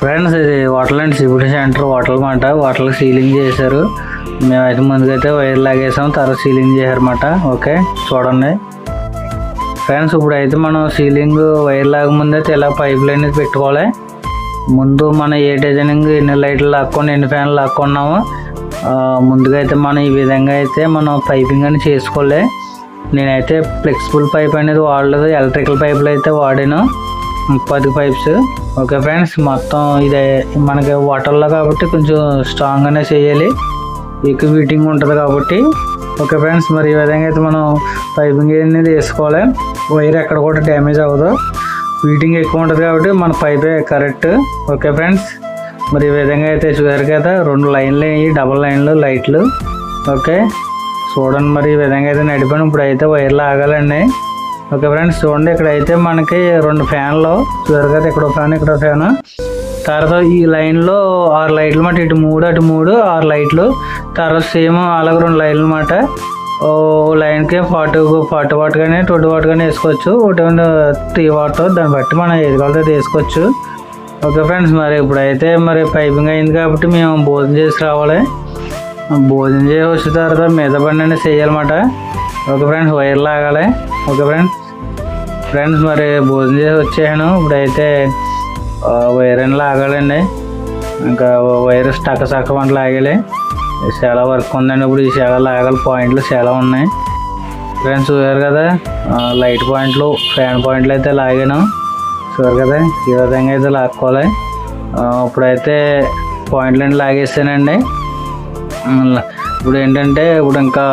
Friends ఇది hotel and civil centre hotel మాట. Hotel ceiling చేశారు. మేమైతే ముందుకైతే వైర్ లాగేసాం తర్వాత సీలింగ్ చేశారన్నమాట. ఓకే చూడండి. ఫ్రెండ్స్ ఇప్పుడు అయితే మనం సీలింగ్ వైర్ లాగా ముందైతే ఇలా పైప్ లైన్ అనేది పెట్టుకోవాలి. ముందు మనం ఏ డిజైనింగ్ ఎన్ని లైట్లు లాక్కొని ఎన్ని ఫ్యాన్లు లాక్కున్నామో ముందుగా అయితే మనం ఈ విధంగా అయితే మనం పైపింగ్ అని చేసుకోలే నేనైతే ఫ్లెక్సిబుల్ పైప్ అనేది వాడలేదు ఎలక్ట్రికల్ పైపులు అయితే వాడాను. పది పైప్స్. ఓకే ఫ్రెండ్స్ మొత్తం ఇదే మనకి వాటర్లో కాబట్టి కొంచెం స్ట్రాంగ్గానే చేయాలి. ఎక్కువ వీటింగ్ ఉంటుంది కాబట్టి. ఓకే ఫ్రెండ్స్ మరి ఈ విధంగా అయితే మనం పైపింగ్ అనేది వేసుకోవాలి. వైర్ ఎక్కడ కూడా డ్యామేజ్ అవ్వదు. వీటింగ్ ఎక్కువ ఉంటుంది కాబట్టి మన పైపే కరెక్ట్. ఓకే ఫ్రెండ్స్ మరి ఈ విధంగా అయితే చూసారు కదా రెండు లైన్లు అయ్యి డబల్ లైన్లు లైట్లు. ఓకే చూడండి మరి ఈ విధంగా అయితే నడిపాను. ఇప్పుడు అయితే వైర్లు ఆగాలండి. ఓకే ఫ్రెండ్స్ చూడండి ఇక్కడ అయితే మనకి రెండు ఫ్యాన్లు. చూసారు కదా ఇక్కడ ఫ్యాన్ ఇక్కడ ఫ్యాన్. తర్వాత ఈ లైన్లో ఆరు లైట్లు మాట ఇటు మూడు అటు మూడు ఆరు లైట్లు. తర్వాత సేమ్ అలాగే రెండు లైన్లు అన్నమాట ఓ లైన్కి ఫార్టీ ఫార్టీ వాట్ కానీ ట్వంటీ వాట్ కానీ వేసుకోవచ్చు. ఒకటి త్రీ వాట్ దాన్ని బట్టి మనం ఏది కావాలో వేసుకోవచ్చు. ఓకే ఫ్రెండ్స్ మరి ఇప్పుడైతే మరి పైపింగ్ అయింది కాబట్టి మేము భోజనం చేసి రావాలి. భోజనం చేసి వచ్చిన తర్వాత మీద బండి అనేది చేయాలన్నమాట. ఒక ఫ్రెండ్స్ వైర్ లాగాలి. ఓకే ఫ్రెండ్స్ ఫ్రెండ్స్ మరి భోజనం చేసి వచ్చాను ఇప్పుడైతే వైర్ అని లాగాలండి. ఇంకా వైర్ స్టక్ సక్క వంట లాగాలి. చాలా వర్క్ ఉందండి ఇప్పుడు. ఈ చాలా లాగాలి. పాయింట్లు చాలా ఉన్నాయి. ఫ్రెండ్స్ చూసారు కదా లైట్ పాయింట్లు ఫ్యాన్ పాయింట్లు అయితే లాగాను. చూసారు కదా ఈ విధంగా అయితే లాక్కోవాలి. ఇప్పుడైతే పాయింట్లు అన్ని లాగేసానండి. ఇప్పుడు ఏంటంటే ఇప్పుడు ఇంకా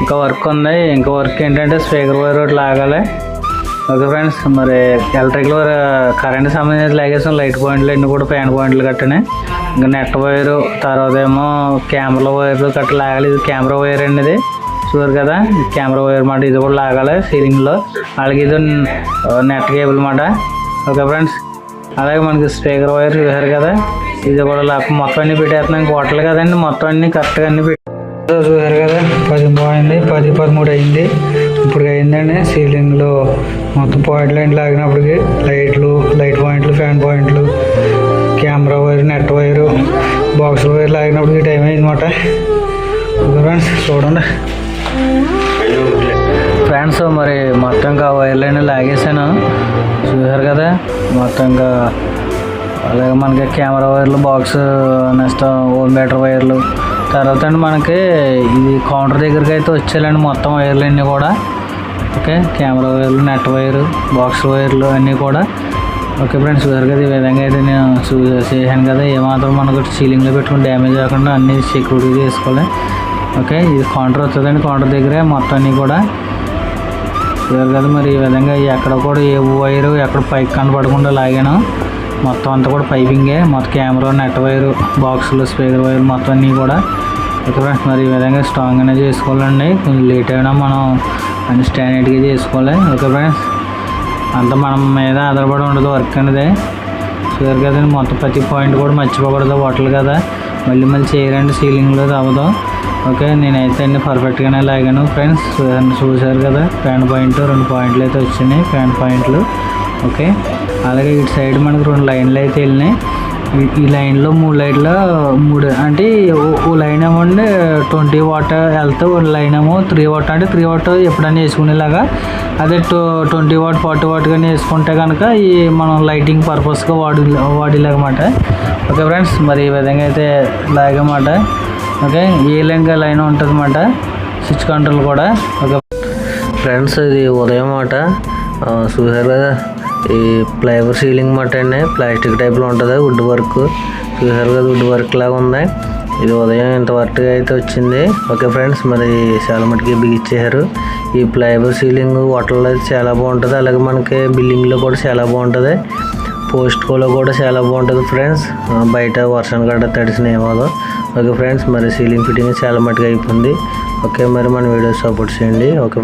ఇంకా వర్క్ ఉంది. ఇంకా వర్క్ ఏంటంటే స్పీకర్ వైర్ ఒకటి లాగాలి. ఓకే ఫ్రెండ్స్ మరి ఎలక్ట్రికల్ కరెంట్ సంబంధించిన లాగేసాం లైట్ పాయింట్లు అన్నీ కూడా ఫ్యాన్ పాయింట్లు కట్టనే. ఇంకా నెట్ వైర్ తర్వాత ఏమో కెమెరా వైర్ కట్ట లాగాలి. ఇది కెమెరా వైర్ అండి ఇది. చూసారు కదా? కెమెరా వైర్ మాట. ఇది కూడా లాగాలి సీలింగ్లో అలాగే ఇది నెట్ కేబుల్ మాట. ఓకే ఫ్రెండ్స్ అలాగే మనకి స్పీకర్ వైర్ చూసారు కదా? ఇది కూడా లాక్ మొత్తం అన్ని పెట్టేస్తున్నాం. హోటల్ కదండి మొత్తం అన్ని కరెక్ట్గా అన్ని పెట్టి చూసారు కదా పది పోయింది పది పదమూడు అయింది. ఇప్పుడు అయిందండి సీలింగ్లో మొత్తం పాయింట్ లైన్లు లాగినప్పటికి లైట్లు లైట్ పాయింట్లు ఫ్యాన్ పాయింట్లు camera wire net wire box వైర్లు లాగినప్పటికి టైం అయిందన్నమాట. ఫ్రెండ్స్ చూడండి. ఫ్రెండ్స్ మరి మొత్తం ఇంకా వైర్ లాగేసాను. చూసారు కదా మొత్తం ఇంకా అలాగే మనకి కెమెరా వైర్లు బాక్స్ నెక్స్ట్ ఓన్ బ్యాటర్ వైర్లు. తర్వాత అండి మనకి ఇది కౌంటర్ దగ్గరికి అయితే వచ్చేయాలండి మొత్తం వైర్లు అన్నీ కూడా. ఓకే కెమెరా వైర్లు నెట్ వైరు బాక్స్ వైర్లు అన్నీ కూడా. ఓకే ఫ్రెండ్స్ చూసారు కదా ఈ విధంగా అయితే నేను చూ చేశాను కదా ఏమాత్రం మనకు సీలింగ్లో పెట్టుకుని డ్యామేజ్ కాకుండా అన్ని సెక్యూరిటీ చేసుకోవాలి. ఓకే ఇది కౌంటర్ వస్తుందండి కౌంటర్ దగ్గరే మొత్తం అన్నీ కూడా. చూసారు కదా మరి ఈ విధంగా ఎక్కడ కూడా ఏ వైరు ఎక్కడ పైకి కనపడకుండా లాగాను. మొత్తం అంతా కూడా పైపింగే. మొత్తం కెమెరా నెట్ వైరు బాక్సులు స్పీకర్ వైర్ మొత్తం అన్నీ కూడా ఓకే ఫ్రెండ్స్ మరి ఈ విధంగా స్ట్రాంగ్గానే చేసుకోవాలండి. కొంచెం లేట్ అయినా మనం అన్ని స్టాండర్డ్గా చేసుకోవాలి. ఓకే ఫ్రెండ్స్ అంతా మనం మీద ఆధారపడి ఉండదు వర్క్ అనేది. చూసారు కదండి మొత్తం ప్రతి పాయింట్ కూడా మర్చిపోకూడదు. హోటల్ కదా. మళ్ళీ మళ్ళీ చేయరండి సీలింగ్లో అవ్వదు ఓకే నేనైతే అన్ని పర్ఫెక్ట్గానే లాగాను. ఫ్రెండ్స్ చూసారు చూసారు కదా ఫ్యాన్ పాయింట్ రెండు పాయింట్లు అయితే వచ్చినాయి. ఫ్యాన్ పాయింట్లు ఓకే? అలాగే ఇటు సైడ్ మనకు రెండు లైన్లు అయితే వెళ్ళినాయి. ఈ- లైన్లో మూడు లైట్ల మూడు అంటే ఓ- లైన్ ఏమో అండి ట్వంటీ వాట్ వెళ్తే ఓ లైన్ ఏమో త్రీ వాట్ అంటే త్రీ వాట్ ఎప్పుడైనా వేసుకునేలాగా. అదే two twenty watt forty watt కానీ వేసుకుంటే కనుక ఈ మనం లైటింగ్ పర్పస్గా వాడి వాడేలాగమాట. ఓకే ఫ్రెండ్స్ మరి ఈ విధంగా అయితే లాగమాట. ఓకే? ఏ లెంగా లైన్ ఉంటుందన్నమాట? స్విచ్ కంట్రోల్ కూడా. ఓకే. ఫ్రెండ్స్ ఇది ఉదయం మాట చూసారు కదా? ఈ ప్లైవుడ్ సీలింగ్ మాట అండి. ప్లాస్టిక్ టైప్లో ఉంటుంది. Wood work. చూసారు కదా వుడ్ వర్క్ లాగా ఉంది. ఇది ఉదయం ఇంత వర్క్గా అయితే వచ్చింది. ఓకే ఫ్రెండ్స్ మరి చాలా మటుకి బిగిచ్చేశారు. ఈ ప్లైవుడ్ సీలింగ్ హోటల్లో అయితే చాలా బాగుంటుంది. అలాగే మనకి బిల్డింగ్లో కూడా చాలా బాగుంటుంది. పోస్ట్కోలో కూడా చాలా బాగుంటుంది ఫ్రెండ్స్. బయట వర్షం గడ్డ తడిసిన ఏమోదో. ఓకే ఫ్రెండ్స్ మరి సీలింగ్ ఫిట్టింగ్ చాలా మటుగా అయిపోయింది. ఓకే మరి మన వీడియో సపోర్ట్ చేయండి. ఓకే